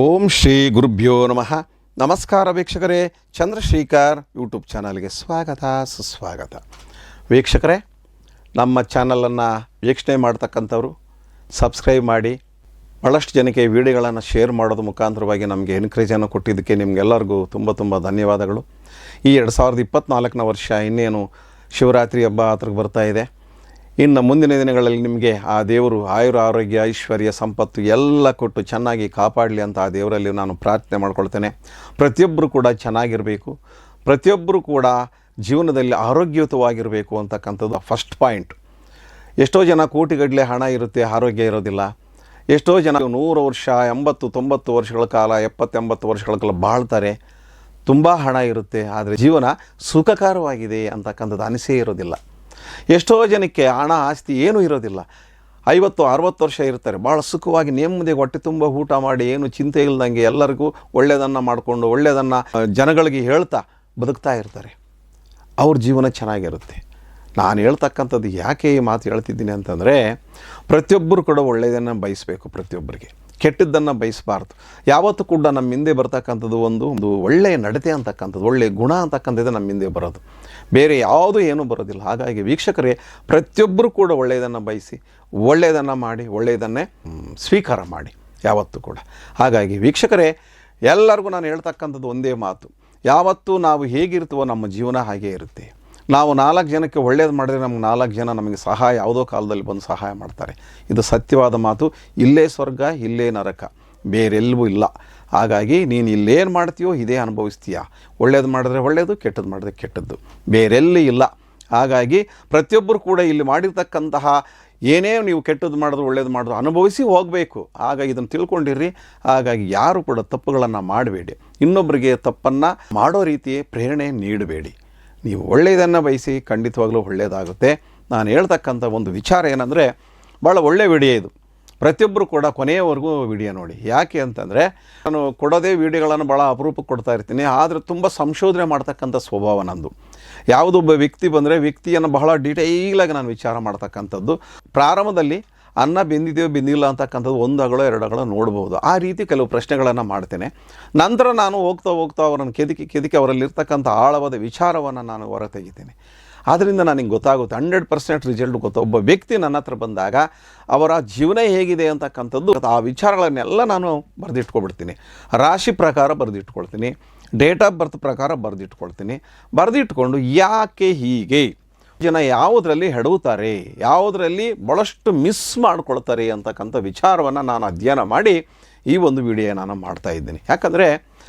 ಓಂ ಶ್ರೀ ಗುರುಭ್ಯೋ ನಮಃ. ನಮಸ್ಕಾರ ವೀಕ್ಷಕರೇ, ಚಂದ್ರಶೇಖರ್ ಯೂಟ್ಯೂಬ್ ಚಾನಲ್ಗೆ ಸ್ವಾಗತ, ಸುಸ್ವಾಗತ. ವೀಕ್ಷಕರೇ, ನಮ್ಮ ಚಾನಲನ್ನು ವೀಕ್ಷಣೆ ಮಾಡ್ತಕ್ಕಂಥವ್ರು, ಸಬ್ಸ್ಕ್ರೈಬ್ ಮಾಡಿ ಭಾಳಷ್ಟು ಜನಕ್ಕೆ ವಿಡಿಯೋಗಳನ್ನು ಶೇರ್ ಮಾಡೋದು ಮುಖಾಂತರವಾಗಿ ನಮಗೆ ಎನ್ಕರೇಜನ್ನು ಕೊಟ್ಟಿದ್ದಕ್ಕೆ ನಿಮಗೆಲ್ಲರಿಗೂ ತುಂಬ ತುಂಬ ಧನ್ಯವಾದಗಳು. ಈ ಎರಡು ಸಾವಿರದ ಇಪ್ಪತ್ತ್ನಾಲ್ಕನೇ ವರ್ಷ ಇನ್ನೇನು ಶಿವರಾತ್ರಿ ಹಬ್ಬ ಹತ್ರಕ್ಕೆ ಬರ್ತಾ ಇದೆ. ಇನ್ನು ಮುಂದಿನ ದಿನಗಳಲ್ಲಿ ನಿಮಗೆ ಆ ದೇವರು ಆಯುರ ಆರೋಗ್ಯ, ಐಶ್ವರ್ಯ, ಸಂಪತ್ತು ಎಲ್ಲ ಕೊಟ್ಟು ಚೆನ್ನಾಗಿ ಕಾಪಾಡಲಿ ಅಂತ ಆ ದೇವರಲ್ಲಿ ನಾನು ಪ್ರಾರ್ಥನೆ ಮಾಡ್ಕೊಳ್ತೇನೆ. ಪ್ರತಿಯೊಬ್ಬರು ಕೂಡ ಚೆನ್ನಾಗಿರಬೇಕು. ಪ್ರತಿಯೊಬ್ಬರು ಕೂಡ ಜೀವನದಲ್ಲಿ ಆರೋಗ್ಯಯುತವಾಗಿರಬೇಕು ಅಂತಕ್ಕಂಥದ್ದು ಫಸ್ಟ್ ಪಾಯಿಂಟ್ ಎಷ್ಟೋ ಜನ ಕೋಟಿಗಟ್ಟಲೆ ಹಣ ಇರುತ್ತೆ, ಆರೋಗ್ಯ ಇರೋದಿಲ್ಲ. ಎಷ್ಟೋ ಜನ ನೂರು ವರ್ಷ, ಎಂಬತ್ತು, ತೊಂಬತ್ತು ವರ್ಷಗಳ ಕಾಲ, ಎಪ್ಪತ್ತೆಂಬತ್ತು ವರ್ಷಗಳ ಕಾಲ ಬಾಳ್ತಾರೆ. ತುಂಬ ಹಣ ಇರುತ್ತೆ, ಆದರೆ ಜೀವನ ಸುಖಕರವಾಗಿದೆ ಅಂತಕ್ಕಂಥದ್ದು ಅನಿಸೇ ಇರೋದಿಲ್ಲ. ಎಷ್ಟೋ ಜನಕ್ಕೆ ಹಣ, ಆಸ್ತಿ ಏನೂ ಇರೋದಿಲ್ಲ. ಐವತ್ತು, ಅರವತ್ತು ವರ್ಷ ಇರ್ತಾರೆ. ಭಾಳ ಸುಖವಾಗಿ ನೆಮ್ಮದಿ ಹೊಟ್ಟೆ ತುಂಬ ಊಟ ಮಾಡಿ, ಏನು ಚಿಂತೆ ಇಲ್ಲದಂಗೆ ಎಲ್ಲರಿಗೂ ಒಳ್ಳೆಯದನ್ನು ಮಾಡಿಕೊಂಡು, ಒಳ್ಳೆಯದನ್ನು ಜನಗಳಿಗೆ ಹೇಳ್ತಾ ಬದುಕ್ತಾ ಇರ್ತಾರೆ. ಅವ್ರ ಜೀವನ ಚೆನ್ನಾಗಿರುತ್ತೆ. ನಾನು ಹೇಳ್ತಕ್ಕಂಥದ್ದು ಯಾಕೆ ಈ ಮಾತು ಹೇಳ್ತಿದ್ದೀನಿ ಅಂತಂದರೆ, ಪ್ರತಿಯೊಬ್ಬರು ಕೂಡ ಒಳ್ಳೆಯದನ್ನು ಬಯಸಬೇಕು ಪ್ರತಿಯೊಬ್ಬರಿಗೆ. ಕೆಟ್ಟದ್ದನ್ನು ಬಯಸಬಾರ್ದು. ಯಾವತ್ತೂ ಕೂಡ ನಮ್ಮ ಹಿಂದೆ ಬರ್ತಕ್ಕಂಥದ್ದು ಒಂದು ಒಂದು ಒಳ್ಳೆಯ ನಡತೆ ಅಂತಕ್ಕಂಥದ್ದು, ಒಳ್ಳೆಯ ಗುಣ ಅಂತಕ್ಕಂಥದ್ದು ನಮ್ಮ ಹಿಂದೆ ಬರೋದು. ಬೇರೆ ಯಾವುದೂ ಏನೂ ಬರೋದಿಲ್ಲ. ಹಾಗಾಗಿ ವೀಕ್ಷಕರೇ ಪ್ರತಿಯೊಬ್ಬರು ಕೂಡ ಒಳ್ಳೆಯದನ್ನು ಬಯಸಿ, ಒಳ್ಳೆಯದನ್ನು ಮಾಡಿ, ಒಳ್ಳೆಯದನ್ನೇ ಸ್ವೀಕಾರ ಮಾಡಿ, ಯಾವತ್ತೂ ಕೂಡ. ಹಾಗಾಗಿ ವೀಕ್ಷಕರೇ, ಎಲ್ಲರಿಗೂ ನಾನು ಹೇಳ್ತಕ್ಕಂಥದ್ದು ಒಂದೇ ಮಾತು. ಯಾವತ್ತೂ ನಾವು ಹೇಗಿರ್ತೀವೋ ನಮ್ಮ ಜೀವನ ಹಾಗೇ ಇರುತ್ತೆ. ನಾವು ನಾಲ್ಕು ಜನಕ್ಕೆ ಒಳ್ಳೇದು ಮಾಡಿದ್ರೆ ನಮ್ಗೆ ನಾಲ್ಕು ಜನ ನಮಗೆ ಸಹಾಯ, ಯಾವುದೋ ಕಾಲದಲ್ಲಿ ಬಂದು ಸಹಾಯ ಮಾಡ್ತಾರೆ. ಇದು ಸತ್ಯವಾದ ಮಾತು. ಇಲ್ಲೇ ಸ್ವರ್ಗ, ಇಲ್ಲೇ ನರಕ. ಬೇರೆಲ್ಲವೂ ಇಲ್ಲ. ಹಾಗಾಗಿ ನೀನು ಇಲ್ಲೇನು ಮಾಡ್ತೀಯೋ ಇದೇ ಅನುಭವಿಸ್ತೀಯಾ? ಒಳ್ಳೇದು ಮಾಡಿದ್ರೆ ಒಳ್ಳೆಯದು ಕೆಟ್ಟದ್ದು ಮಾಡಿದ್ರೆ ಕೆಟ್ಟದ್ದು. ಬೇರೆಲ್ಲಿ ಇಲ್ಲ. ಹಾಗಾಗಿ ಪ್ರತಿಯೊಬ್ಬರು ಕೂಡ ಇಲ್ಲಿ ಮಾಡಿರ್ತಕ್ಕಂತಹ ಏನೇ ನೀವು ಕೆಟ್ಟದ್ದು ಮಾಡಿದ್ರು ಒಳ್ಳೇದು ಮಾಡಿದ್ರು ಅನುಭವಿಸಿ ಹೋಗಬೇಕು. ಆಗ ಇದನ್ನು ತಿಳ್ಕೊಂಡಿರಿ ಹಾಗಾಗಿ ಯಾರು ಕೂಡ ತಪ್ಪುಗಳನ್ನು ಮಾಡಬೇಡಿ. ಇನ್ನೊಬ್ಬರಿಗೆ ತಪ್ಪನ್ನು ಮಾಡೋ ರೀತಿಯೇ ಪ್ರೇರಣೆ ನೀಡಬೇಡಿ. ನೀವು ಒಳ್ಳೆಯದನ್ನು ಬಯಸಿ ಖಂಡಿತವಾಗಲೂ ಒಳ್ಳೆಯದಾಗುತ್ತೆ. ನಾನು ಹೇಳ್ತಕ್ಕಂಥ ಒಂದು ವಿಚಾರ ಏನಂದರೆ ಭಾಳ ಒಳ್ಳೆಯ ವಿಡಿಯೋ ಇದು. ಪ್ರತಿಯೊಬ್ಬರು ಕೂಡ ಕೊನೆಯವರೆಗೂ ವಿಡಿಯೋ ನೋಡಿ. ಯಾಕೆ ಅಂತಂದರೆ, ನಾನು ಕೊಡೋದೇ ವಿಡಿಯೋಗಳನ್ನು ಭಾಳ ಅಪರೂಪಕ್ಕೆ ಕೊಡ್ತಾ ಇರ್ತೀನಿ. ಆದರೆ ತುಂಬ ಸಂಶೋಧನೆ ಮಾಡ್ತಕ್ಕಂಥ ಸ್ವಭಾವ ನಂದು. ಯಾವುದೊಬ್ಬ ವ್ಯಕ್ತಿ ಬಂದರೆ ವ್ಯಕ್ತಿಯನ್ನು ಬಹಳ ಡೀಟೇಲಾಗಿ ನಾನು ವಿಚಾರ ಮಾಡ್ತಕ್ಕಂಥದ್ದು. ಪ್ರಾರಂಭದಲ್ಲಿ ಅನ್ನ ಬೆಂದಿದೆಯೋ ಬೆಂದಿಲ್ಲ ಅಂತಕ್ಕಂಥದ್ದು ಒಂದು ಅಗಳೋ ಎರಡು ಅಗಳೋ ನೋಡ್ಬೋದು. ಆ ರೀತಿ ಕೆಲವು ಪ್ರಶ್ನೆಗಳನ್ನು ಮಾಡ್ತೇನೆ. ನಂತರ ನಾನು ಹೋಗ್ತಾ ಹೋಗ್ತಾ ಅವರನ್ನು ಕೆದಕಿ ಕೆದಕಿ ಅವರಲ್ಲಿರ್ತಕ್ಕಂಥ ಆಳವಾದ ವಿಚಾರವನ್ನು ನಾನು ಹೊರ ತೆಗಿತೀನಿ ಆದ್ದರಿಂದ ನನಗೆ ಗೊತ್ತಾಗುತ್ತೆ. ಹಂಡ್ರೆಡ್ ಪರ್ಸೆಂಟ್ ರಿಸಲ್ಟ್ ಗೊತ್ತು. ಒಬ್ಬ ವ್ಯಕ್ತಿ ನನ್ನ ಹತ್ರ ಬಂದಾಗ ಅವರ ಜೀವನ ಹೇಗಿದೆ ಅಂತಕ್ಕಂಥದ್ದು ಆ ವಿಚಾರಗಳನ್ನೆಲ್ಲ ನಾನು ಬರೆದಿಟ್ಕೊಬಿಡ್ತೀನಿ. ರಾಶಿ ಪ್ರಕಾರ ಬರೆದಿಟ್ಕೊಳ್ತೀನಿ. ಡೇಟ್ ಆಫ್ ಬರ್ತ್ ಪ್ರಕಾರ ಬರೆದಿಟ್ಕೊಳ್ತೀನಿ. ಬರೆದಿಟ್ಕೊಂಡು ಯಾಕೆ ಹೀಗೆ? ಜನ ಯಾವುದರಲ್ಲಿ ಹೆಡುತ್ತಾರೆ ಯಾವುದರಲ್ಲಿ ಭಾಳಷ್ಟು ಮಿಸ್ ಮಾಡಿಕೊಳ್ತಾರೆ ಅಂತಕ್ಕಂಥ ವಿಚಾರವನ್ನು ನಾನು ಅಧ್ಯಯನ ಮಾಡಿ ಈ ಒಂದು ವಿಡಿಯೋ ನಾನು ಮಾಡ್ತಾ ಇದ್ದೀನಿ. ಯಾಕಂದರೆ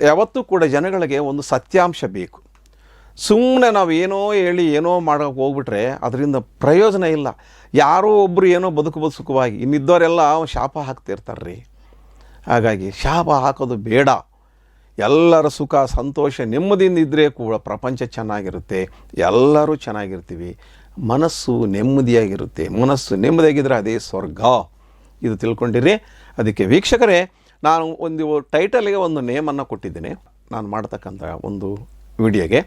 ಯಾವತ್ತೂ ಕೂಡ ಜನಗಳಿಗೆ ಒಂದು ಸತ್ಯಾಂಶ ಬೇಕು. ಸುಮ್ಮನೆ ನಾವು ಏನೋ ಹೇಳಿ ಏನೋ ಮಾಡೋಕೆ ಹೋಗ್ಬಿಟ್ರೆ ಅದರಿಂದ ಪ್ರಯೋಜನ ಇಲ್ಲ. ಯಾರೋ ಒಬ್ಬರು ಏನೋ ಬದುಕಬೋದು ಸುಖವಾಗಿ, ಇನ್ನಿದ್ದವರೆಲ್ಲ ಶಾಪ ಹಾಕ್ತಿರ್ತಾರೆ ರೀ ಹಾಗಾಗಿ ಶಾಪ ಹಾಕೋದು ಬೇಡ. ಎಲ್ಲರ ಸುಖ, ಸಂತೋಷ, ನೆಮ್ಮದಿಯಿಂದ ಇದ್ದರೆ ಕೂಡ ಪ್ರಪಂಚ ಚೆನ್ನಾಗಿರುತ್ತೆ. ಎಲ್ಲರೂ ಚೆನ್ನಾಗಿರ್ತೀವಿ. ಮನಸ್ಸು ನೆಮ್ಮದಿಯಾಗಿರುತ್ತೆ. ಮನಸ್ಸು ನೆಮ್ಮದಿಯಾಗಿದ್ದರೆ ಅದೇ ಸ್ವರ್ಗ. ಇದು ತಿಳ್ಕೊಂಡಿರಿ. ಅದಕ್ಕೆ ವೀಕ್ಷಕರೇ, ನಾನು ಒಂದು ಟೈಟಲ್ಗೆ ಒಂದು ನೇಮನ್ನು ಕೊಟ್ಟಿದ್ದೇನೆ. ನಾನು ಮಾಡ್ತಕ್ಕಂಥ ಒಂದು ವಿಡಿಯೋಗೆ.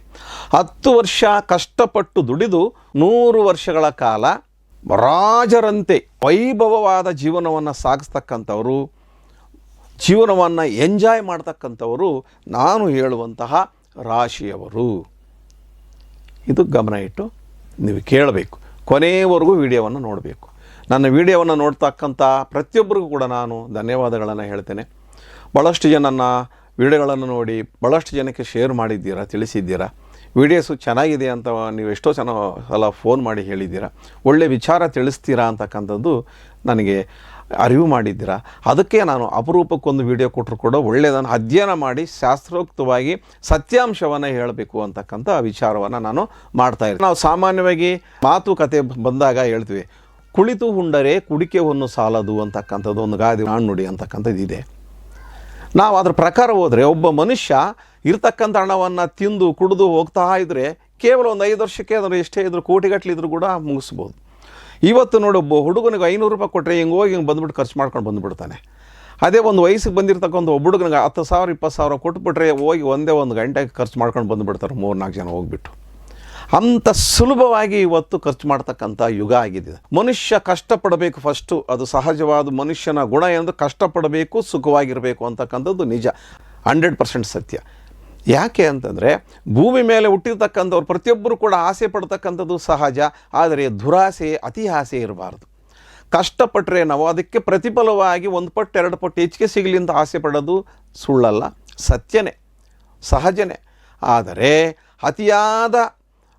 ಹತ್ತು ವರ್ಷ ಕಷ್ಟಪಟ್ಟು ದುಡಿದು ನೂರು ವರ್ಷಗಳ ಕಾಲ ರಾಜರಂತೆ ವೈಭವವಾದ ಜೀವನವನ್ನು ಸಾಗಿಸ್ತಕ್ಕಂಥವರು ಜೀವನವನ್ನು ಎಂಜಾಯ್ ಮಾಡ್ತಕ್ಕಂಥವರು ನಾನು ಹೇಳುವಂತಹ ರಾಶಿಯವರು. ಇದು ಗಮನ ಇಟ್ಟು ನೀವು ಕೇಳಬೇಕು. ಕೊನೆಯವರೆಗೂ ವಿಡಿಯೋವನ್ನು ನೋಡಬೇಕು. ನನ್ನ ವಿಡಿಯೋವನ್ನು ನೋಡ್ತಕ್ಕಂಥ ಪ್ರತಿಯೊಬ್ಬರಿಗೂ ಕೂಡ ನಾನು ಧನ್ಯವಾದಗಳನ್ನು ಹೇಳ್ತೇನೆ. ಭಾಳಷ್ಟು ಜನ ನನ್ನ ವಿಡಿಯೋಗಳನ್ನು ನೋಡಿ ಭಾಳಷ್ಟು ಜನಕ್ಕೆ ಶೇರ್ ಮಾಡಿದ್ದೀರಾ, ತಿಳಿಸಿದ್ದೀರಾ? ವಿಡಿಯೋಸು ಚೆನ್ನಾಗಿದೆ ಅಂತ ನೀವು ಎಷ್ಟೋ ಜನ ಸಲ ಫೋನ್ ಮಾಡಿ ಹೇಳಿದ್ದೀರಾ? ಒಳ್ಳೆ ವಿಚಾರ ತಿಳಿಸ್ತೀರಾ ಅಂತಕ್ಕಂಥದ್ದು ನನಗೆ ಅರಿವು ಮಾಡಿದ್ದೀರಾ? ಅದಕ್ಕೆ ನಾನು ಅಪರೂಪಕ್ಕೊಂದು ವಿಡಿಯೋ ಕೊಟ್ಟರು ಕೂಡ ಒಳ್ಳೆಯದನ್ನು ಅಧ್ಯಯನ ಮಾಡಿ ಶಾಸ್ತ್ರೋಕ್ತವಾಗಿ ಸತ್ಯಾಂಶವನ್ನು ಹೇಳಬೇಕು ಅಂತಕ್ಕಂಥ ವಿಚಾರವನ್ನು ನಾನು ಮಾಡ್ತಾ ಇದ್ದೀನಿ ನಾವು ಸಾಮಾನ್ಯವಾಗಿ ಮಾತುಕತೆ ಬಂದಾಗ ಹೇಳ್ತೀವಿ, ಕುಳಿತು ಉಂಡರೆ ಕುಡಿಕೆ ಸಾಲದು ಅಂತಕ್ಕಂಥದ್ದು ಒಂದು ಗಾದೆ ನಾಣ್ಣುಡಿ ಅಂತಕ್ಕಂಥದ್ದು ಇದೆ. ನಾವು ಅದ್ರ ಪ್ರಕಾರ ಹೋದರೆ ಒಬ್ಬ ಮನುಷ್ಯ ಇರ್ತಕ್ಕಂಥ ಹಣವನ್ನು ತಿಂದು ಕುಡಿದು ಹೋಗ್ತಾ ಇದ್ದರೆ ಕೇವಲ ಒಂದು ಐದು ವರ್ಷಕ್ಕೆ ಅದನ್ನು ಎಷ್ಟೇ ಇದ್ದರೂ ಕೋಟಿಗಟ್ಟಲಿದ್ರು ಕೂಡ ಮುಗಿಸ್ಬೋದು. ಇವತ್ತು ನೋಡಿ, ಒಬ್ಬ ಹುಡುಗನಿಗೆ ಐನೂರು ರೂಪಾಯಿ ಕೊಟ್ಟರೆ ಹಿಂಗೆ ಹೋಗಿ ಹಿಂಗೆ ಬಂದುಬಿಟ್ಟು ಖರ್ಚು ಮಾಡ್ಕೊಂಡು ಬಂದುಬಿಡ್ತಾನೆ. ಅದೇ ಒಂದು ವಯಸ್ಸಿಗೆ ಬಂದಿರತಕ್ಕಂಥ ಒಬ್ಬ ಹುಡುಗನಿಗೆ ಹತ್ತು ಸಾವಿರ, ಇಪ್ಪತ್ತು ಸಾವಿರ ಕೊಟ್ಬಿಟ್ರೆ ಹೋಗಿ ಒಂದೇ ಒಂದು ಗಂಟೆಗೆ ಖರ್ಚು ಮಾಡ್ಕೊಂಡು ಬಂದುಬಿಡ್ತಾರೆ ಮೂರು ನಾಲ್ಕು ಜನ ಹೋಗ್ಬಿಟ್ಟು. ಅಂಥ ಸುಲಭವಾಗಿ ಇವತ್ತು ಖರ್ಚು ಮಾಡ್ತಕ್ಕಂಥ ಯುಗ ಆಗಿದೆ. ಮನುಷ್ಯ ಕಷ್ಟಪಡಬೇಕು ಫಸ್ಟು ಅದು ಸಹಜವಾದ ಮನುಷ್ಯನ ಗುಣ ಎಂದು ಕಷ್ಟಪಡಬೇಕು, ಸುಖವಾಗಿರಬೇಕು ಅಂತಕ್ಕಂಥದ್ದು ನಿಜ. ಹಂಡ್ರೆಡ್ ಪರ್ಸೆಂಟ್ ಸತ್ಯ. ಯಾಕೆ ಅಂತಂದರೆ ಭೂಮಿ ಮೇಲೆ ಹುಟ್ಟಿರ್ತಕ್ಕಂಥವ್ರು, ಪ್ರತಿಯೊಬ್ಬರು ಕೂಡ ಆಸೆ ಪಡ್ತಕ್ಕಂಥದ್ದು ಸಹಜ, ಆದರೆ ದುರಾಸೆ ಅತಿ ಆಸೆ ಇರಬಾರ್ದು. ಕಷ್ಟಪಟ್ಟರೆ ನಾವು ಅದಕ್ಕೆ ಪ್ರತಿಫಲವಾಗಿ ಒಂದು ಪಟ್ಟು, ಎರಡು ಪಟ್ಟು ಹೆಚ್ಚಿಗೆ ಸಿಗಲಿ ಅಂತ ಆಸೆ ಪಡೋದು ಸುಳ್ಳಲ್ಲ, ಸತ್ಯನೇ, ಸಹಜನೇ. ಆದರೆ ಅತಿಯಾದ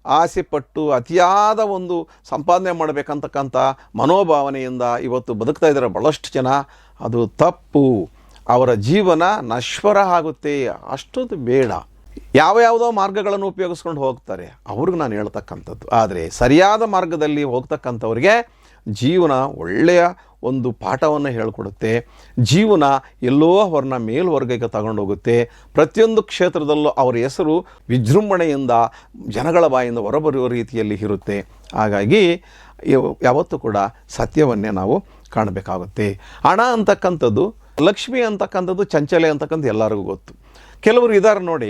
ಆಸೆ ಪಟ್ಟು, ಅತಿಯಾದ ಒಂದು ಸಂಪಾದನೆ ಮಾಡಬೇಕಂತಕ್ಕಂಥ ಮನೋಭಾವನೆಯಿಂದ ಇವತ್ತು ಬದುಕ್ತಾ ಇದ್ದಾರೆ ಭಾಳಷ್ಟು ಜನ. ಅದು ತಪ್ಪು. ಅವರ ಜೀವನ ನಶ್ವರ ಆಗುತ್ತೆ ಅಷ್ಟೊಂದು ಬೇಡ. ಯಾವ ಯಾವುದೋ ಮಾರ್ಗಗಳನ್ನು ಉಪಯೋಗಿಸ್ಕೊಂಡು ಹೋಗ್ತಾರೆ. ಅವ್ರಿಗೆ ನಾನು ಹೇಳ್ತಕ್ಕಂಥದ್ದು. ಆದರೆ ಸರಿಯಾದ ಮಾರ್ಗದಲ್ಲಿ ಹೋಗ್ತಕ್ಕಂಥವ್ರಿಗೆ ಜೀವನ ಒಳ್ಳೆಯ ಒಂದು ಪಾಠವನ್ನು ಹೇಳಿಕೊಡುತ್ತೆ. ಜೀವನ ಎಲ್ಲೋ ಅವ್ರನ್ನ ಮೇಲ್ವರ್ಗಕ್ಕೆ ತಗೊಂಡೋಗುತ್ತೆ. ಪ್ರತಿಯೊಂದು ಕ್ಷೇತ್ರದಲ್ಲೂ ಅವರ ಹೆಸರು ವಿಜೃಂಭಣೆಯಿಂದ ಜನಗಳ ಬಾಯಿಂದ ಹೊರಬರುವ ರೀತಿಯಲ್ಲಿ ಇರುತ್ತೆ. ಹಾಗಾಗಿ ಯಾವತ್ತೂ ಕೂಡ ಸತ್ಯವನ್ನೇ ನಾವು ಕಾಣಬೇಕಾಗುತ್ತೆ. ಹಣ ಅಂತಕ್ಕಂಥದ್ದು ಲಕ್ಷ್ಮಿ ಅಂತಕ್ಕಂಥದ್ದು, ಚಂಚಲೆ ಅಂತಕ್ಕಂಥ ಎಲ್ಲರಿಗೂ ಗೊತ್ತು. ಕೆಲವರು ಇದ್ದಾರೆ ನೋಡಿ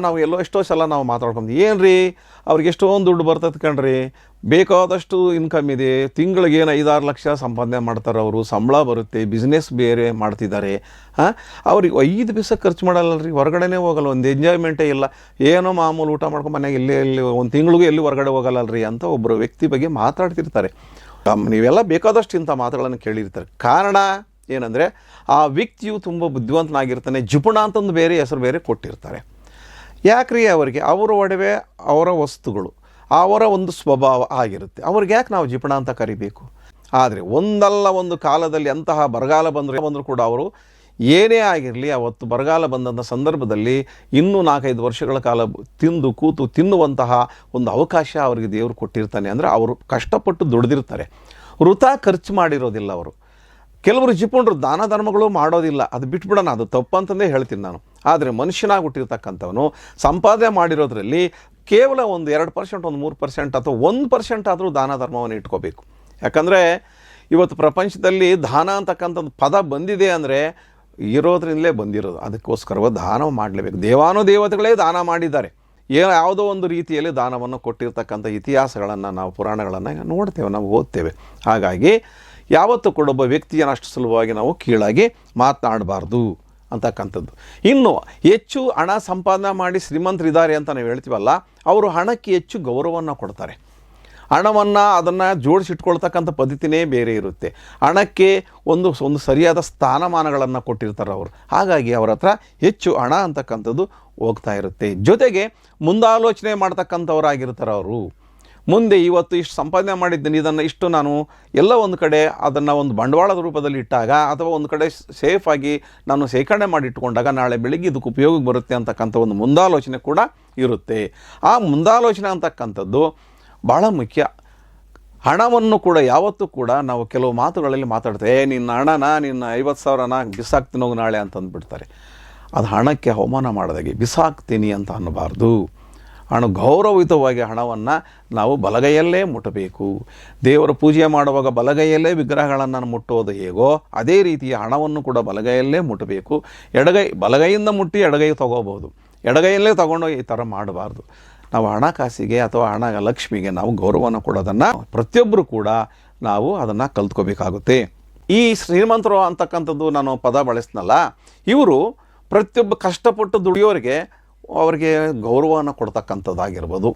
ನಾವು ಎಲ್ಲೋ ಎಷ್ಟೋ ಸಲ ನಾವು ಮಾತಾಡ್ಕೊಂಡು ಏನು ರೀ ಅವ್ರಿಗೆ ಎಷ್ಟೊಂದು ದುಡ್ಡು ಬರ್ತದೆ ಕಣ್ರಿ. ಬೇಕಾದಷ್ಟು ಇನ್ಕಮ್ ಇದೆ. ತಿಂಗಳಿಗೆ ಏನು ಐದಾರು ಲಕ್ಷ ಸಂಪಾದನೆ ಮಾಡ್ತಾರೆ ಅವರು. ಸಂಬಳ ಬರುತ್ತೆ. ಬಿಸ್ನೆಸ್ ಬೇರೆ ಮಾಡ್ತಿದ್ದಾರೆ. ಹಾಂ ಅವ್ರಿಗೆ ಐದು ಬಿಸ ಖರ್ಚು ಮಾಡಲ್ಲರಿ. ಹೊರಗಡೆನೇ ಹೋಗಲ್ಲ. ಒಂದು ಎಂಜಾಯ್ಮೆಂಟೇ ಇಲ್ಲ. ಏನೋ ಮಾಮೂಲು ಊಟ ಮಾಡ್ಕೊಂಡು ಮನೆಗೆ ಇಲ್ಲೇ, ಇಲ್ಲಿ, ಒಂದು ತಿಂಗಳಿಗೂ ಎಲ್ಲಿ ಹೊರಗಡೆ ಹೋಗಲ್ಲಲ್ರಿ ಅಂತ ಒಬ್ಬರು ವ್ಯಕ್ತಿ ಬಗ್ಗೆ ಮಾತಾಡ್ತಿರ್ತಾರೆ. ನೀವೆಲ್ಲ ಬೇಕಾದಷ್ಟು ಇಂಥ ಮಾತುಗಳನ್ನು ಕೇಳಿರ್ತಾರೆ. ಕಾರಣ ಏನಂದರೆ, ಆ ವ್ಯಕ್ತಿಯು ತುಂಬ ಬುದ್ಧಿವಂತನಾಗಿರ್ತಾನೆ, ಜಿಪುಣ ಅಂತಂದು ಬೇರೆ ಹೆಸರು ಬೇರೆ ಕೊಟ್ಟಿರ್ತಾರೆ. ಯಾಕ್ರಿ ಅವರಿಗೆ? ಅವರ ಒಡವೆ, ಅವರ ವಸ್ತುಗಳು, ಅವರ ಒಂದು ಸ್ವಭಾವ ಆಗಿರುತ್ತೆ. ಅವ್ರಿಗೆ ಯಾಕೆ ನಾವು ಜಿಪುಣ ಅಂತ ಕರಿಬೇಕು? ಆದರೆ ಒಂದಲ್ಲ ಒಂದು ಕಾಲದಲ್ಲಿ ಅಂತಹ ಬರಗಾಲ ಬಂದರೆ ಬಂದರೂ ಕೂಡ ಅವರು ಏನೇ ಆಗಿರಲಿ, ಅವತ್ತು ಬರಗಾಲ ಬಂದಂಥ ಸಂದರ್ಭದಲ್ಲಿ ಇನ್ನೂ ನಾಲ್ಕೈದು ವರ್ಷಗಳ ಕಾಲ ತಿಂದು ಕೂತು ತಿನ್ನುವಂತಹ ಒಂದು ಅವಕಾಶ ಅವರಿಗೆ ದೇವರು ಕೊಟ್ಟಿರ್ತಾನೆ. ಅಂದರೆ ಅವರು ಕಷ್ಟಪಟ್ಟು ದುಡಿದಿರ್ತಾರೆ. ವೃಥಾ ಖರ್ಚು ಮಾಡಿರೋದಿಲ್ಲ ಅವರು. ಕೆಲವರು ಜಿಪುಣರು ದಾನ ಧರ್ಮಗಳು ಮಾಡೋದಿಲ್ಲ. ಅದು ಬಿಟ್ಬಿಡೋಣ, ಅದು ತಪ್ಪು ಅಂತಂದೇ ಹೇಳ್ತೀನಿ ನಾನು. ಆದರೆ ಮನುಷ್ಯನಾಗಿ ಹುಟ್ಟಿರ್ತಕ್ಕಂಥವನು ಸಂಪಾದನೆ ಮಾಡಿರೋದ್ರಲ್ಲಿ ಕೇವಲ ಒಂದು ಎರಡು ಪರ್ಸೆಂಟ್, ಒಂದು ಮೂರು ಪರ್ಸೆಂಟ್ ಅಥವಾ ಒಂದು ಪರ್ಸೆಂಟ್ ಆದರೂ ದಾನ ಧರ್ಮವನ್ನು ಇಟ್ಕೋಬೇಕು. ಯಾಕಂದರೆ ಇವತ್ತು ಪ್ರಪಂಚದಲ್ಲಿ ದಾನ ಅಂತಕ್ಕಂಥದ್ದು ಪದ ಬಂದಿದೆ ಅಂದರೆ ಇರೋದ್ರಿಂದಲೇ ಬಂದಿರೋದು. ಅದಕ್ಕೋಸ್ಕರವ ದಾನ ಮಾಡಲೇಬೇಕು. ದೇವಾನು ದೇವತೆಗಳೇ ದಾನ ಮಾಡಿದ್ದಾರೆ. ಯಾವುದೋ ಒಂದು ರೀತಿಯಲ್ಲಿ ದಾನವನ್ನು ಕೊಟ್ಟಿರ್ತಕ್ಕಂಥ ಇತಿಹಾಸಗಳನ್ನು ನಾವು ಪುರಾಣಗಳನ್ನು ನೋಡ್ತೇವೆ, ನಾವು ಓದ್ತೇವೆ. ಹಾಗಾಗಿ ಯಾವತ್ತೂ ಕೂಡ ಒಬ್ಬ ವ್ಯಕ್ತಿಯನ್ನು ಅಷ್ಟು ಸುಲಭವಾಗಿ ನಾವು ಕೀಳಾಗಿ ಮಾತನಾಡಬಾರ್ದು ಅಂತಕ್ಕಂಥದ್ದು. ಇನ್ನು ಹೆಚ್ಚು ಹಣ ಸಂಪಾದನೆ ಮಾಡಿ ಶ್ರೀಮಂತರಿದ್ದಾರೆ ಅಂತ ನಾವು ಹೇಳ್ತೀವಲ್ಲ, ಅವರು ಹಣಕ್ಕೆ ಹೆಚ್ಚು ಗೌರವವನ್ನು ಕೊಡ್ತಾರೆ. ಹಣವನ್ನು ಅದನ್ನು ಜೋಡಿಸಿಟ್ಕೊಳ್ತಕ್ಕಂಥ ಪದ್ಧತಿನೇ ಬೇರೆ ಇರುತ್ತೆ. ಹಣಕ್ಕೆ ಒಂದು ಒಂದು ಸರಿಯಾದ ಸ್ಥಾನಮಾನಗಳನ್ನು ಕೊಟ್ಟಿರ್ತಾರೆ ಅವರು. ಹಾಗಾಗಿ ಅವರ ಹತ್ರ ಹೆಚ್ಚು ಹಣ ಅಂತಕ್ಕಂಥದ್ದು ಹೋಗ್ತಾ ಇರುತ್ತೆ. ಜೊತೆಗೆ ಮುಂದಾಲೋಚನೆ ಮಾಡ್ತಕ್ಕಂಥವರಾಗಿರ್ತಾರೆ ಅವರು. ಮುಂದೆ ಇವತ್ತು ಇಷ್ಟು ಸಂಪಾದನೆ ಮಾಡಿದ್ದೀನಿ, ಇದನ್ನು ಇಷ್ಟು ನಾನು ಎಲ್ಲ ಒಂದು ಕಡೆ ಅದನ್ನು ಒಂದು ಬಂಡವಾಳದ ರೂಪದಲ್ಲಿ ಇಟ್ಟಾಗ ಅಥವಾ ಒಂದು ಕಡೆ ಸೇಫಾಗಿ ನಾನು ಶೇಖರಣೆ ಮಾಡಿ ಇಟ್ಕೊಂಡಾಗ ನಾಳೆ ಬೆಳಿಗ್ಗೆ ಇದಕ್ಕೆ ಉಪಯೋಗಕ್ಕೆ ಬರುತ್ತೆ ಅಂತಕ್ಕಂಥ ಒಂದು ಮುಂದಾಲೋಚನೆ ಕೂಡ ಇರುತ್ತೆ. ಆ ಮುಂದಾಲೋಚನೆ ಅಂತಕ್ಕಂಥದ್ದು ಭಾಳ ಮುಖ್ಯ. ಹಣವನ್ನು ಕೂಡ ಯಾವತ್ತೂ ಕೂಡ ನಾವು ಕೆಲವು ಮಾತುಗಳಲ್ಲಿ ಮಾತಾಡ್ತೇವೆ, ಏ, ನಿನ್ನ ಹಣನ, ನಿನ್ನ ಐವತ್ತು ಸಾವಿರನ ಬಿಸಾಕ್ತೀನಿ ಹೋಗು ನಾಳೆ ಅಂತ ಅಂದ್ಬಿಡ್ತಾರೆ. ಅದು ಹಣಕ್ಕೆ ಅವಮಾನ ಮಾಡಿದಾಗೆ, ಬಿಸಾಕ್ತೀನಿ ಅಂತ ಅನ್ನಬಾರ್ದು. ಹಣ ಗೌರವಯುತವಾಗಿ ಹಣವನ್ನು ನಾವು ಬಲಗೈಯಲ್ಲೇ ಮುಟ್ಟಬೇಕು. ದೇವರ ಪೂಜೆ ಮಾಡುವಾಗ ಬಲಗೈಯಲ್ಲೇ ವಿಗ್ರಹಗಳನ್ನು ಮುಟ್ಟೋದು ಹೇಗೋ, ಅದೇ ರೀತಿಯ ಹಣವನ್ನು ಕೂಡ ಬಲಗೈಯಲ್ಲೇ ಮುಟ್ಟಬೇಕು. ಎಡಗೈ, ಬಲಗೈಯಿಂದ ಮುಟ್ಟಿ ಎಡಗೈ ತಗೋಬೋದು ಎಡಗೈಯಲ್ಲೇ ತಗೊಂಡೋಗಿ ಈ ಥರ ಮಾಡಬಾರ್ದು. ನಾವು ಹಣಕಾಸಿಗೆ ಅಥವಾ ಹಣ ಲಕ್ಷ್ಮಿಗೆ ನಾವು ಗೌರವನ ಕೊಡೋದನ್ನು ಪ್ರತಿಯೊಬ್ಬರು ಕೂಡ ನಾವು ಅದನ್ನು ಕಲ್ತ್ಕೋಬೇಕಾಗುತ್ತೆ. ಈ ಶ್ರೀಮಂತರು ಅಂತಕ್ಕಂಥದ್ದು ನಾನು ಪದ ಬಳಸ್ನಲ್ಲ, ಇವರು ಪ್ರತಿಯೊಬ್ಬ ಕಷ್ಟಪಟ್ಟು ದುಡಿಯೋರಿಗೆ ಅವರಿಗೆ ಗೌರವವನ್ನು ಕೊಡ್ತಕ್ಕಂಥದ್ದಾಗಿರ್ಬೋದು.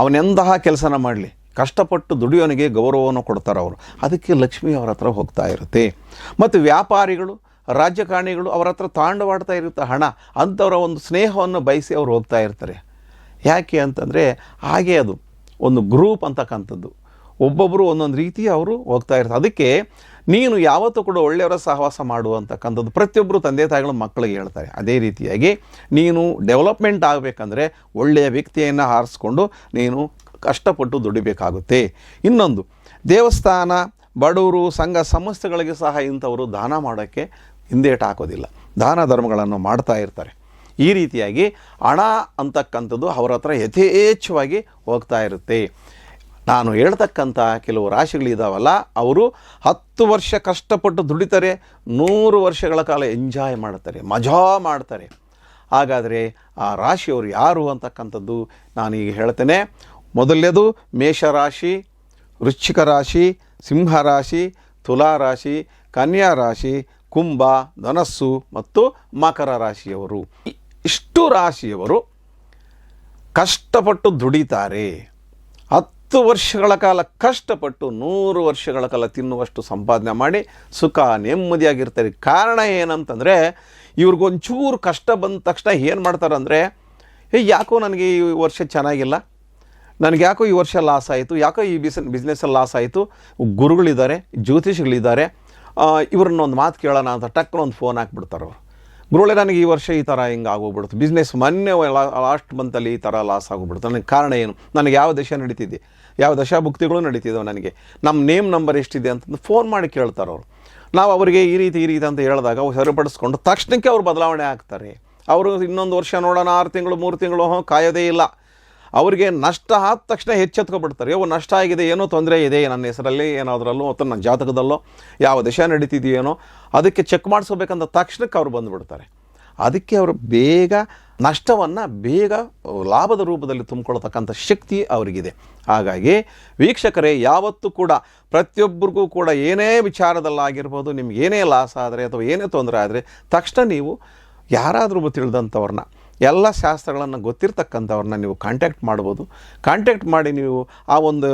ಅವನೆಂತಹ ಕೆಲಸನ ಮಾಡಲಿ, ಕಷ್ಟಪಟ್ಟು ದುಡಿಯೋನಿಗೆ ಗೌರವವನ್ನು ಕೊಡ್ತಾರೆ ಅವರು. ಅದಕ್ಕೆ ಲಕ್ಷ್ಮಿ ಅವರ ಹತ್ರ ಹೋಗ್ತಾ ಇರುತ್ತೆ. ಮತ್ತು ವ್ಯಾಪಾರಿಗಳು, ರಾಜಕಾರಣಿಗಳು ಅವರ ಹತ್ರ ತಾಂಡವಾಡ್ತಾ ಇರುತ್ತೆ ಹಣ. ಅಂಥವರ ಒಂದು ಸ್ನೇಹವನ್ನು ಬಯಸಿ ಅವರು ಹೋಗ್ತಾ ಇರ್ತಾರೆ. ಯಾಕೆ ಅಂತಂದರೆ ಹಾಗೆ ಅದು. ಒಂದು ಗ್ರೂಪ್ ಅಂತಕ್ಕಂಥದ್ದು. ಒಬ್ಬೊಬ್ಬರು ಒಂದೊಂದು ರೀತಿ ಅವರು ಹೋಗ್ತಾ ಇರ್ತಾರೆ. ಅದಕ್ಕೆ ನೀನು ಯಾವತ್ತೂ ಕೂಡ ಒಳ್ಳೆಯವರ ಸಹವಾಸ ಮಾಡು ಅಂತಕ್ಕಂಥದ್ದು ಪ್ರತಿಯೊಬ್ಬರು ತಂದೆ ತಾಯಿಗಳು ಮಕ್ಕಳಿಗೆ ಹೇಳ್ತಾರೆ. ಅದೇ ರೀತಿಯಾಗಿ ನೀನು ಡೆವಲಪ್ಮೆಂಟ್ ಆಗಬೇಕಂದ್ರೆ ಒಳ್ಳೆಯ ವ್ಯಕ್ತಿಯನ್ನು ಆರಿಸ್ಕೊಂಡು ನೀನು ಕಷ್ಟಪಟ್ಟು ದುಡಿಬೇಕಾಗುತ್ತೆ. ಇನ್ನೊಂದು, ದೇವಸ್ಥಾನ, ಬಡವರು, ಸಂಘ, ಸಂಸ್ಥೆಗಳಿಗೆ ಸಹ ಇಂಥವರು ದಾನ ಮಾಡೋಕ್ಕೆ ಹಿಂದೇಟು ಹಾಕೋದಿಲ್ಲ. ದಾನ ಧರ್ಮಗಳನ್ನು ಮಾಡ್ತಾ ಇರ್ತಾರೆ. ಈ ರೀತಿಯಾಗಿ ಹಣ ಅಂತಕ್ಕಂಥದ್ದು ಅವರ ಹತ್ರ ಯಥೇಚ್ಛವಾಗಿ ಹೋಗ್ತಾ ಇರುತ್ತೆ. ನಾನು ಹೇಳ್ತಕ್ಕಂಥ ಕೆಲವು ರಾಶಿಗಳಿದ್ದಾವಲ್ಲ ಅವರು ಹತ್ತು ವರ್ಷ ಕಷ್ಟಪಟ್ಟು ದುಡಿತಾರೆ, ನೂರು ವರ್ಷಗಳ ಕಾಲ ಎಂಜಾಯ್ ಮಾಡ್ತಾರೆ, ಮಜಾ ಮಾಡ್ತಾರೆ. ಹಾಗಾದರೆ ಆ ರಾಶಿಯವರು ಯಾರು ಅಂತಕ್ಕಂಥದ್ದು ಈಗ ಹೇಳ್ತೇನೆ. ಮೊದಲನೇದು ಮೇಷರಾಶಿ, ವೃಶ್ಚಿಕ ರಾಶಿ, ಸಿಂಹ ರಾಶಿ, ತುಲಾ ರಾಶಿ, ಕನ್ಯಾ ರಾಶಿ, ಕುಂಭ, ಧನಸ್ಸು ಮತ್ತು ಮಕರ ರಾಶಿಯವರು. ಇಷ್ಟು ರಾಶಿಯವರು ಕಷ್ಟಪಟ್ಟು ದುಡಿತಾರೆ. ಹತ್ತು ವರ್ಷಗಳ ಕಾಲ ಕಷ್ಟಪಟ್ಟು ನೂರು ವರ್ಷಗಳ ಕಾಲ ತಿನ್ನುವಷ್ಟು ಸಂಪಾದನೆ ಮಾಡಿ ಸುಖ ನೆಮ್ಮದಿಯಾಗಿರ್ತಾರೆ. ಕಾರಣ ಏನಂತಂದರೆ ಇವ್ರಿಗೊಂಚೂರು ಕಷ್ಟ ಬಂದ ತಕ್ಷಣ ಏನು ಮಾಡ್ತಾರೆ ಅಂದರೆ ಏ, ಯಾಕೋ ನನಗೆ ಈ ವರ್ಷ ಚೆನ್ನಾಗಿಲ್ಲ. ನನಗೆ ಯಾಕೋ ಈ ವರ್ಷ ಲಾಸ್ ಆಯಿತು. ಯಾಕೋ ಈ ಬಿಸ್, ಬಿಸ್ನೆಸ್ಸಲ್ಲಿ ಲಾಸ್ ಆಯಿತು. ಗುರುಗಳಿದ್ದಾರೆ, ಜ್ಯೋತಿಷಿಗಳಿದ್ದಾರೆ. ಇವ್ರನ್ನೊಂದು ಮಾತು ಕೇಳೋಣ ಅಂತ ಟಕ್ಕನೊಂದು ಫೋನ್ ಹಾಕ್ಬಿಡ್ತಾರೆ ಅವರು ಗುರುಗಳೇ ನನಗೆ ಈ ವರ್ಷ ಈ ಥರ ಹಿಂಗೆ ಆಗೋಗ್ಬಿಡ್ತು ಬಿಸ್ನೆಸ್ ಮೊನ್ನೆ ಲಾಸ್ಟ್ ಮಂತಲ್ಲಿ ಈ ಥರ ಲಾಸ್ ಆಗೋಗ್ಬಿಡ್ತು ನನಗೆ ಕಾರಣ ಏನು? ನನಗೆ ಯಾವ ದಶ ನಡೀತಿದೆ? ಯಾವ ದಶಾಭುಕ್ತಿಗಳು ನಡೀತಿದ್ದಾವೆ ನನಗೆ? ನಮ್ಮ ನೇಮ್ ನಂಬರ್ ಎಷ್ಟಿದೆ ಅಂತಂದು ಫೋನ್ ಮಾಡಿ ಕೇಳ್ತಾರೆ ಅವರು. ನಾವು ಅವರಿಗೆ ಈ ರೀತಿ ಈ ರೀತಿ ಅಂತ ಹೇಳಿದಾಗ ಅವ್ರು ಸರಿಪಡಿಸ್ಕೊಂಡು ತಕ್ಷಣಕ್ಕೆ ಅವ್ರು ಬದಲಾವಣೆ ಆಗ್ತಾರೆ. ಅವರು ಇನ್ನೊಂದು ವರ್ಷ ನೋಡೋಣ, ಆರು ತಿಂಗಳು, ಮೂರು ತಿಂಗಳು ಕಾಯೋದೇ ಇಲ್ಲ. ಅವರಿಗೆ ನಷ್ಟ ಆದ ತಕ್ಷಣ ಎಚ್ಚೆತ್ಕೊಬಿಡ್ತಾರೆ. ಯೋ ನಷ್ಟ ಆಗಿದೆ, ಏನೋ ತೊಂದರೆ ಇದೆ, ನನ್ನ ಹೆಸರಲ್ಲಿ ಏನಾದ್ರಲ್ಲೋ, ಅಥವಾ ನನ್ನ ಜಾತಕದಲ್ಲೋ ಯಾವ ದಿಶೆ ನಡೀತಿದೆಯೇನೋ, ಅದಕ್ಕೆ ಚೆಕ್ ಮಾಡಿಸ್ಕೋಬೇಕಂತ ತಕ್ಷಣಕ್ಕೆ ಅವ್ರು ಬಂದುಬಿಡ್ತಾರೆ. ಅದಕ್ಕೆ ಅವರು ಬೇಗ ನಷ್ಟವನ್ನು ಬೇಗ ಲಾಭದ ರೂಪದಲ್ಲಿ ತುಂಬಿಕೊಳ್ತಕ್ಕಂಥ ಶಕ್ತಿ ಅವರಿಗಿದೆ. ಹಾಗಾಗಿ ವೀಕ್ಷಕರೇ, ಯಾವತ್ತೂ ಕೂಡ ಪ್ರತಿಯೊಬ್ಬರಿಗೂ ಕೂಡ ಏನೇ ವಿಚಾರದಲ್ಲಾಗಿರ್ಬೋದು, ನಿಮ್ಗೆ ಏನೇ ಲಾಸ್ ಆದರೆ ಅಥವಾ ಏನೇ ತೊಂದರೆ ಆದರೆ ತಕ್ಷಣ ನೀವು ಯಾರಾದರೂ ತಿಳಿದಂಥವ್ರನ್ನ ಎಲ್ಲ ಶಾಸ್ತ್ರಗಳನ್ನು ಗೊತ್ತಿರ್ತಕ್ಕಂಥವ್ರನ್ನ ನೀವು ಕಾಂಟ್ಯಾಕ್ಟ್ ಮಾಡ್ಬೋದು. ಕಾಂಟ್ಯಾಕ್ಟ್ ಮಾಡಿ ನೀವು ಆ ಒಂದು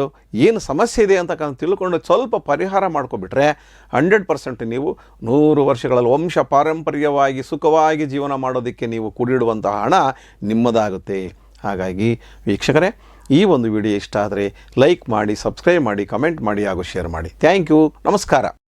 ಏನು ಸಮಸ್ಯೆ ಇದೆ ಅಂತಕ್ಕಂಥ ತಿಳ್ಕೊಂಡು ಸ್ವಲ್ಪ ಪರಿಹಾರ ಮಾಡ್ಕೊಬಿಟ್ರೆ ಹಂಡ್ರೆಡ್ ಪರ್ಸೆಂಟ್ ನೀವು ನೂರು ವರ್ಷಗಳಲ್ಲಿ ವಂಶ ಪಾರಂಪರ್ಯವಾಗಿ ಸುಖವಾಗಿ ಜೀವನ ಮಾಡೋದಕ್ಕೆ ನೀವು ಕೂಡಿಡುವಂತಹ ಹಣ ನಿಮ್ಮದಾಗುತ್ತೆ. ಹಾಗಾಗಿ ವೀಕ್ಷಕರೇ, ಈ ಒಂದು ವಿಡಿಯೋ ಇಷ್ಟ ಆದರೆ ಲೈಕ್ ಮಾಡಿ ಸಬ್ಸ್ಕ್ರೈಬ್ ಮಾಡಿ ಕಮೆಂಟ್ ಮಾಡಿ ಹಾಗೂ ಶೇರ್ ಮಾಡಿ. ಥ್ಯಾಂಕ್ ಯು ನಮಸ್ಕಾರ.